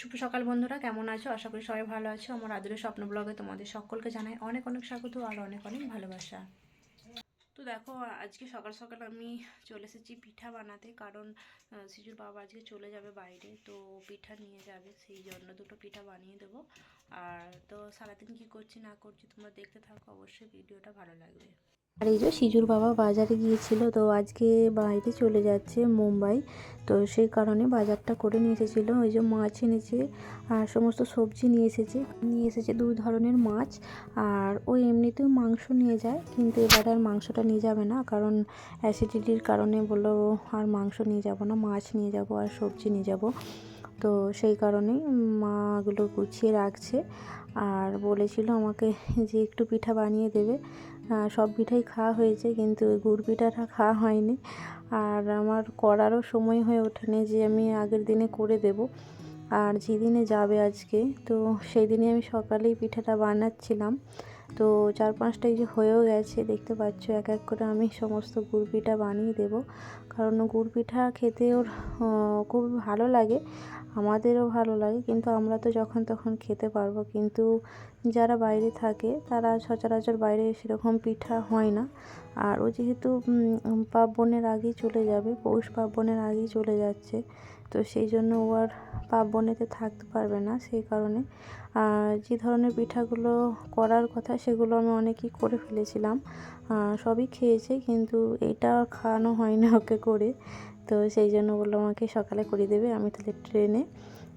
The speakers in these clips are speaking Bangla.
শুভ সকাল বন্ধুরা, কেমন আছো? আশা করি সবাই ভালো আছো। আমার আদরের স্বপ্ন ব্লগে তোমাদের সকলকে জানাই অনেক অনেক স্বাগত আর অনেক অনেক ভালোবাসা। তো দেখো, আজকে সকাল সকাল আমি চলে এসেছি পিঠা বানাতে, কারণ শিশুর বাবা আজকে চলে যাবে বাইরে, তো পিঠা নিয়ে যাবে, সেই জন্য দুটো পিঠা বানিয়ে দেবো। আর তো সারাদিন কী করছি না করছি তোমরা দেখতে থাকো, অবশ্যই ভিডিওটা ভালো লাগবে। আর এই যে সিজুর বাবা বাজারে গিয়েছিল, তো আজকে বাইরে চলে যাচ্ছে মুম্বাই। তো সেই কারণে বাজারটা করে নিয়ে এসেছিল। ওই যে মাছ এনেছে আর সমস্ত সবজি নিয়ে এসেছে। নিয়ে এসেছে দুই ধরনের মাছ আর ও এমনিতেও মাংস নিয়ে যায়, কিন্তু এবার আর মাংসটা নিয়ে যাবে না কারণ অ্যাসিডিটির কারণে বলল, আর মাংস নিয়ে যাব না, মাছ নিয়ে যাব আর সবজি নিয়ে যাব। তো সেই কারণেই মাগুলো গুছিয়ে রাখছে। আর বলেছিল আমাকে যে একটু পিঠা বানিয়ে দেবে। সব পিঠাই খাওয়া হয়েছে কিন্তু গুড় পিঠাটা খাওয়া হয়নি। আর আমার করারও সময় হয়ে ওঠেনি যে আমি আগের দিনে করে দেব। আর যেদিনে যাবে আজকে, তো সেই দিনে আমি সকালেই পিঠাটা বানাচ্ছিলাম। তো চার পাঁচটা এই যে হয়েও গেছে, দেখতে পাচ্ছ এক এক করে আমি সমস্ত গুড় পিঠা বানিয়ে দেব। কারণ গুড় পিঠা খেতে ওর খুব ভালো লাগে, আমাদেরও ভালো লাগে। কিন্তু আমরা তো যখন তখন খেতে পারব। কিন্তু যারা বাইরে থাকে, তারা সচরাচর বাইরে সেরকম পিঠা হয় না। আর ও যেহেতু পার্বণের আগেই চলে যাবে, পৌষ পার্বণের আগেই চলে যাচ্ছে। তো সেই জন্য ও আর পার্বণেতে থাকতে পারবে না সেই কারণে। যে ধরনের পিঠাগুলো করার কথা সেগুলো আমি অনেকই করে ফেলেছিলাম। সবই খেয়েছে কিন্তু এটা খাওয়ানো হয় না ওকে করে। তো সেই জন্য বলল আমাকে সকালে করে দেবে আমি তাহলে ট্রেনে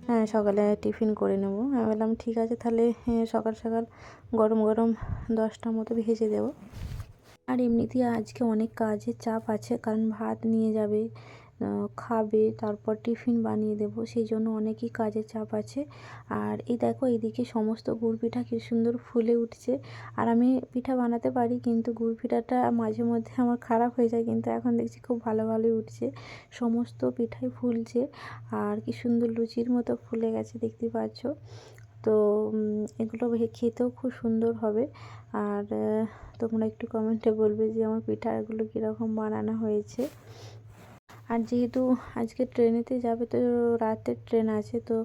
হ্যাঁ সকালে টিফিন করে নেব। আমি বললাম ঠিক আছে তাহলে হ্যাঁ, সকাল সকাল গরম গরম দশটার মতো ভেজে দেবো। আর এমনিতেই আজকে অনেক কাজের চাপ আছে কারণ ভাত নিয়ে যাবে খাবে, তারপর টিফিন বানিয়ে দেবো, সেই জন্য অনেকই কাজের চাপ আছে। আর এই দেখো এদিকে সমস্ত গুড় পিঠা কি সুন্দর ফুলে উঠছে। আর আমি পিঠা বানাতে পারি, কিন্তু গুড় পিঠাটা মাঝে মধ্যে আমার খারাপ হয়ে যায়, কিন্তু এখন দেখছি খুব ভালো ভালোই উঠছে। সমস্ত পিঠাই ফুলছে, আর কি সুন্দর লুচির মতো ফুলে গেছে, দেখতে পাচ্ছ। তো এগুলো খেতেও খুব সুন্দর হবে। আর তোমরা একটু কমেন্টে বলবে যে আমার পিঠাগুলো কীরকম বানানো হয়েছে। আর যেহেতু আজকে ট্রেনেতে যাবে, তো রাতের ট্রেন আছে, তো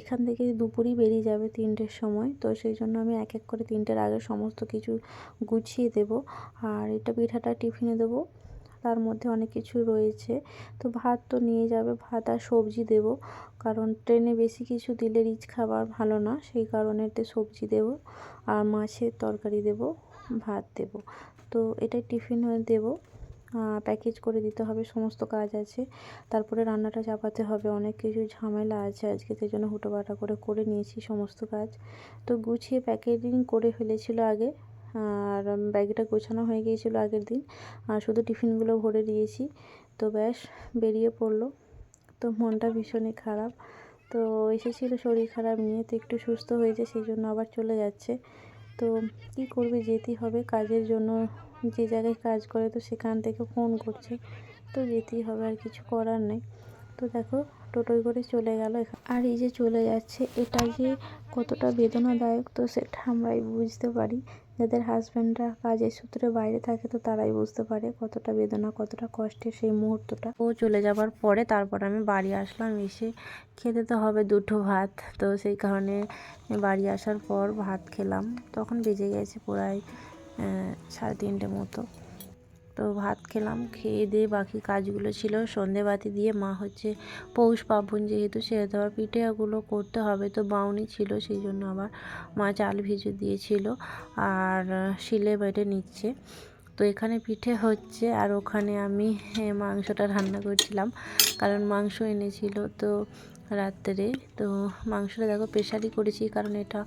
এখান থেকে দুপুরই বেরিয়ে যাবে তিনটের সময়। তো সেই জন্য আমি এক এক করে তিনটের আগে সমস্ত কিছু গুছিয়ে দেব। আর এটা পিঠাটা টিফিনে দেবো। তার মধ্যে অনেক কিছু রয়েছে। তো ভাত তো নিয়ে যাবে, ভাত আর সবজি দেব। কারণ ট্রেনে বেশি কিছু দিলে রিচ খাবার ভালো না, সেই কারণেতে সবজি দেব। আর মাছের তরকারি দেব, ভাত দেব। তো এটাই টিফিন দেব। প্যাকেজ করে দিতে হবে, সমস্ত কাজ আছে। তারপরে রান্নাটা চাপাতে হবে, অনেক কিছু ঝামেলা আছে আজকে সেই জন্য হুটোপাটা করে করে নিয়েছি সমস্ত কাজ। তো গুছিয়ে প্যাকেজিং করে ফেলেছিল আগে, আর ব্যাগটা গোছানো হয়ে গিয়েছিল আগের দিন, আর শুধু টিফিনগুলো ভরে দিয়েছি। তো ব্যাস, বেরিয়ে পড়ল। তো মনটা ভীষণই খারাপ। তো এসেছিল শরীর খারাপ নিয়ে, তো একটু সুস্থ হয়েছে, সেই জন্য আবার চলে যাচ্ছে। তো কি করবে? যেতেই হবে। কাজের জন্য যে জায়গায় কাজ করে, তো সেখান থেকে ফোন করছে। তো যেতেই হবে, আর কিছু করার নেই। তো দেখো, টোটোয় করে চলে গেল আর এই যে চলে যাচ্ছে এটা যে কতটা বেদনাদায়ক, তো সেটা আমরাই বুঝতে পারি। যাদের হাজব্যান্ডরা কাজের সূত্রে বাইরে থাকে তো তারাই বুঝতে পারে কতটা বেদনা, কতটা কষ্টের সেই মুহূর্তটা। ও চলে যাবার পরে তারপর আমি বাড়ি আসলাম, এসে খেতে তো হবে দুটো ভাত। তো সেই কারণে বাড়ি আসার পর ভাত খেলাম। তখন বেজে গেছে প্রায় সাড়ে তিনটে মতো। তো ভাত খেলাম, খেয়ে দিয়ে বাকি কাজগুলো ছিল। সন্ধেবাতি দিয়ে মা হচ্ছে পৌষ পার্বণ যেহেতু সেহেতু আবার পিঠেগুলো করতে হবে তো বাউনি ছিল, সেই জন্য আবার মা চাল ভিজে দিয়েছিল আর শিলে বেটে নিচ্ছে। তো এখানে পিঠে হচ্ছে আর ওখানে আমি মাংসটা রান্না করছিলাম, কারণ মাংস এনেছিল। তো রাত্রে। তো মাংসটা দেখো প্রেশারই করেছি কারণ এটা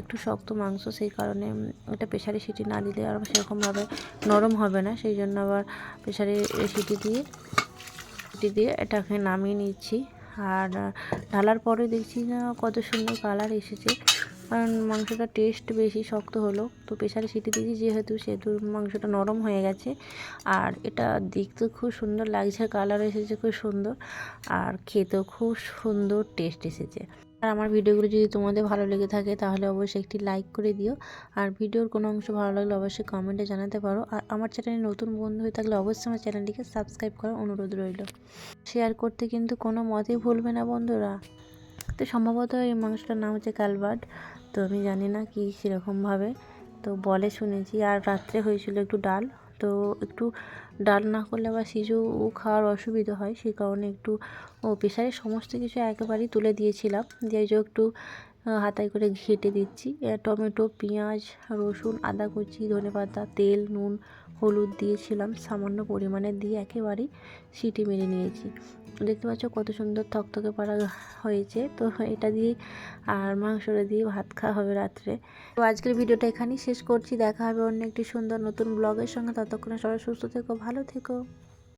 একটু শক্ত মাংস, সেই কারণে এটা প্রেশারে সিটি না দিলে আর সেরকমভাবে নরম হবে না। সেই জন্য আবার প্রেশারে সিটি দিয়ে সিটি দিয়ে এটাকে নামিয়ে নিচ্ছি। আর ঢালার পরে দেখছি না কত সুন্দর কালার এসেছে। কারণ মাংসটা টেস্ট বেশি শক্ত হলো। তো প্রেশারে সিটি দিয়েছি, যেহেতু সেহেতু মাংসটা নরম হয়ে গেছে। আর এটা দেখতে খুব সুন্দর লাগছে কালার এসেছে খুব সুন্দর। আর খেতেও খুব সুন্দর টেস্ট এসেছে। আর আমার ভিডিওগুলো যদি তোমাদের ভালো লেগে থাকে, তাহলে অবশ্যই একটি লাইক করে দিও। আর ভিডিওর কোনো অংশ ভালো লাগলে অবশ্যই কমেন্টে জানাতে পারো। আর আমার চ্যানেলে নতুন বন্ধু হয়ে থাকলে অবশ্যই আমার চ্যানেলটিকে সাবস্ক্রাইব করার অনুরোধ রইল। শেয়ার করতে কিন্তু কোনো মতেই ভুলবে না বন্ধুরা। তো সম্ভবত এই মাংসটার নাম হচ্ছে কালবার্ড। তো আমি জানি না কি সেরকমভাবে। তো বলে শুনেছি, আর রাত্রে হয়েছিল একটু ডাল। তো একটু ডাল না করলে আবার শিশু খাওয়ার অসুবিধা হয়, সেই কারণে একটু, ও প্রেশারে সমস্ত কিছু একেবারেই তুলে দিয়েছিলাম। দিয়ে যে একটু হাতায় করে ঘেটে দিচ্ছি। টমেটো, পেঁয়াজ, রসুন, আদা কুচি, ধনেপাতা, তেল, নুন, হলুদ দিয়েছিলাম। সামান্য পরিমাণে দিয়ে একেবারেই সিটি মেরে নিয়েছি। দেখতে পাচ্ছ কত সুন্দর থকথকে পাড়া হয়েছে। তো এটা দিয়ে আর মাংসটা দিয়ে ভাত খাওয়া হবে রাত্রে। তো আজকের ভিডিওটা এখানেই শেষ করছি। দেখা হবে অন্য একটি সুন্দর নতুন ব্লগের সঙ্গে। ততক্ষণে সবাই সুস্থ থেকো, ভালো থেকো।